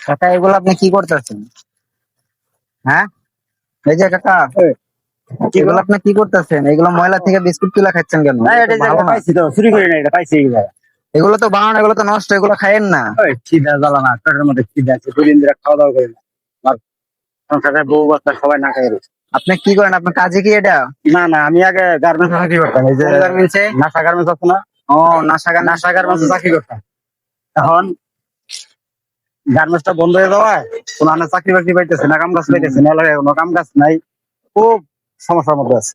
কাকা এগুলো আপনি কি করতেছেন হ্যাঁ? এই যে কাকা এগুলো আপনি কি করতেছেন এগুলো ময়লা থেকে বিস্কুট তুলে খাচ্ছেন কেন? এগুলো তো বানানো এগুলো তো নষ্ট এগুলো খাইয়েন না। খিদা জ্বালা না পেটের মধ্যে খিদা আছে দুদিন ধরে খাওয়া দাওয়া করি না। সংসারের বউ বাচ্চা সবাই না খাই আপনি কি করেন? আপনার কাজে কি এটা? না না আমি আগে গার্মেন্টস চাকরি করতাম এই যে গার্মেন্টসে নাসা গার্মেন্টস আছে না? ও গান নাসা গার্মেন্টস চাকরি করতাম। এখন গার্মেন্টসটা বন্ধ হয়ে যাওয়ায় কোনো আনে চাকরি বাকরি পাইতেছে না কাম কাজ পাইতেছে না লাগে কোনো কাম কাজ নাই খুব সমস্যার মধ্যে আছে।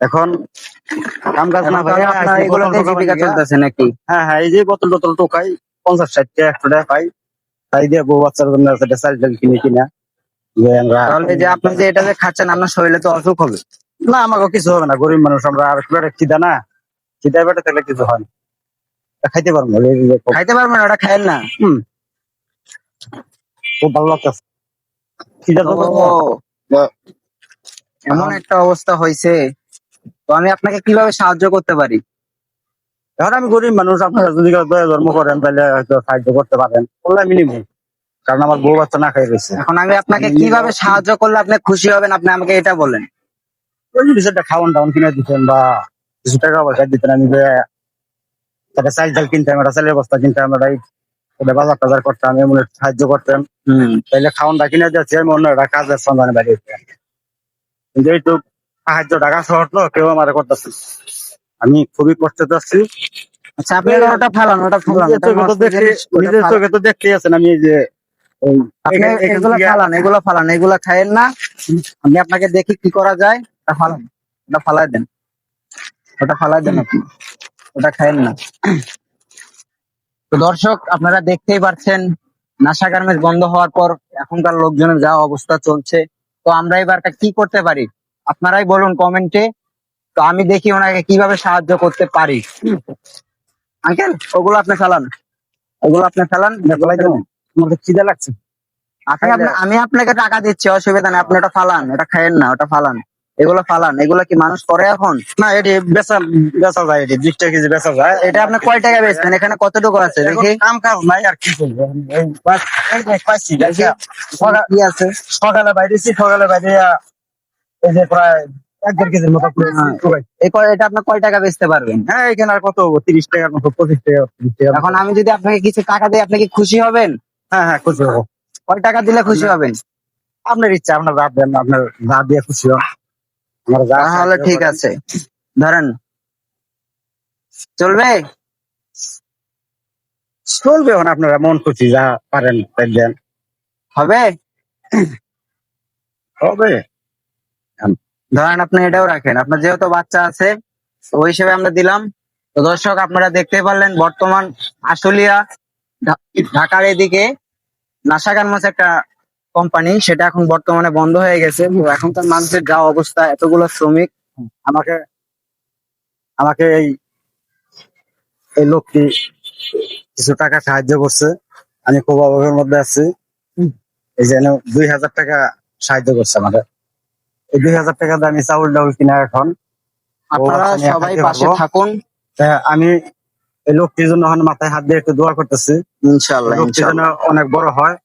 এখন কাম কাজ না জীবিকা চলতেছে নাকি? হ্যাঁ হ্যাঁ এই যে বোতল টোতল টোকাই পঞ্চাশ ষাট টাকা একশো টাকা পাই তাই দিয়ে বউ বাচ্চার জন্য চাল ডাল কিনে কিনা। যে তাহলে যে আপনি যে এটা যে খাচ্ছেন আপনার শরীরে তো অসুখ হবে। না আমাকে কিছু হবে না গরিব মানুষ আমরা আর খুব একটা খিদা না। খিদা বেটে থাকলে কিছু হয় না। খাইতে পারব না, খাইতে পারবেন ওটা খাইয়েন না। হুম। খুব ভালো লাগতেছে। খিদা তো ও, এমন একটা অবস্থা হয়েছে। তো আমি আপনাকে কীভাবে সাহায্য করতে পারি? এখন আমি গরিব মানুষ আপনারা যদি ধর্ম করেন তাহলে হয়তো সাহায্য করতে পারেন। বললে আমি নিবো। কারণ আমার বউ বাচ্চা না খাই রয়েছে এখন আমি আপনাকে কীভাবে সাহায্য করলে আপনি খুশি হবেন? আপনি আমাকে এটা বলেন। ওই যদি সেটা খাওয়ান টাউন কিনে দিতেন বা কিছু টাকা পয়সা দিতেন। আমি যে একটা চাল চাল কিনতাম একটা চালের বস্তা কিনতাম একটা একটা বাজার টাজার করতাম এমন সাহায্য করতেন হম। তাইলে খাওয়ানটা কিনে দিয়েছি আমি অন্য একটা কাজের সন্ধানে বাইরে কিন্তু এইটুক সাহায্য ঢাকা শহর তো কেউ আমার করতেছে আমি খুবই কষ্ট আছি আচ্ছা আপনি ওটা ফালান ওটা ফালান নিজের চোখে তো দেখতে আছেন আমি যে আপনি এগুলো ফালান এগুলো ফালান এগুলো খাইয়েন না। আমি আপনাকে দেখি কি করা যায় ওটা ফালান ওটা ফালাই দেন। ওটা ফালাই দেন আপনি ওটা খাইয়েন না। তো দর্শক, আপনারা দেখতেই পারছেন, নাসা গার্মেন্টস বন্ধ হওয়ার পর এখনকার লোকজনের যা অবস্থা চলছে। তো আমরা এবার কি করতে পারি? আপনারাই বলুন কমেন্টে। তো আমি দেখি ওনাকে কীভাবে সাহায্য করতে পারি। আঙ্কেল, ওগুলো আপনি ফেলান। ওগুলো আপনি খিদে লাগছে? আপনি- আমি আপনাকে টাকা দিচ্ছি, অসুবিধা নেই, আপনি ওটা ফালান, ওটা খাইয়েন না, ওটা ফালান। এগুলো ফালান এগুলো কি মানুষ করে এখন? না এটি বেচা বেচা যায় এটি বিশ কেজি বেচা যায়। এটা আপনি কয় টাকা বেচবেন? এখানে কতটুকু আছে? দেখি। কাম কাজ নাই আর কি করব পাইছি কি আছে? সকালে বাইরেছি সকালে বাইরে এই যে প্রায় এক দেড় কেজির মতো পেয়েছি। হ্যাঁ। এটা আপনি কয় টাকা বেচতে পারবেন? হ্যাঁ এখানে আর কত তিরিশ টাকার মতো পঁচিশ টাকা এখন আমি যদি আপনাকে কিছু টাকা দিই আপনি কি খুশি হবেন? হ্যাঁ হ্যাঁ খুশি হব। কয় টাকা দিলে খুশি হবেন? আপনার ইচ্ছা আপনার যা দেন আপনার যা দিয়ে খুশি যা তাহলে ঠিক আছে। ধরেন চলবে? চলবে এখন আপনারা মন খুশি যা পারেন দেন। হবে? হবে। ধরেন আপনি এটাও রাখেন। আপনার যেহেতু বাচ্চা আছে ওই হিসেবে আমরা দিলাম। তো দর্শক আপনারা দেখতে পারলেন বর্তমান আশুলিয়া ঢাকার এদিকে নাসা গার্মেন্টস একটা কোম্পানি সেটা এখন বর্তমানে বন্ধ হয়ে গেছে। এখনকার মানুষের যা অবস্থা এতগুলো শ্রমিক আমাকে আমাকে এই এই লোকটি কিছু টাকা সাহায্য করছে। আমি খুব অভাবের মধ্যে আছি। এই যেন দুই হাজার টাকা সাহায্য করছে আমাদের এই দুই হাজার টাকা দিয়ে আমি চাউল ডাউল কিনা এখন। আপনারা সবাই পাশে থাকুন। আমি এই লোকটির জন্য মাথায় হাত দিয়ে একটু দোয়া করতেছি। ইনশাল্লাহ লোকটি যেন ইনশাল্লাহ। অনেক বড় হয়।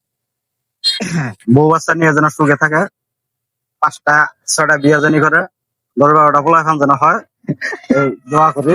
বউ বাচ্চা নিয়ে যেন সুখে থাকে, পাঁচটা, ছয়টা বিয়ে জানি করে, দশ বারোটা পোলা যেন হয়, এই দোয়া করি।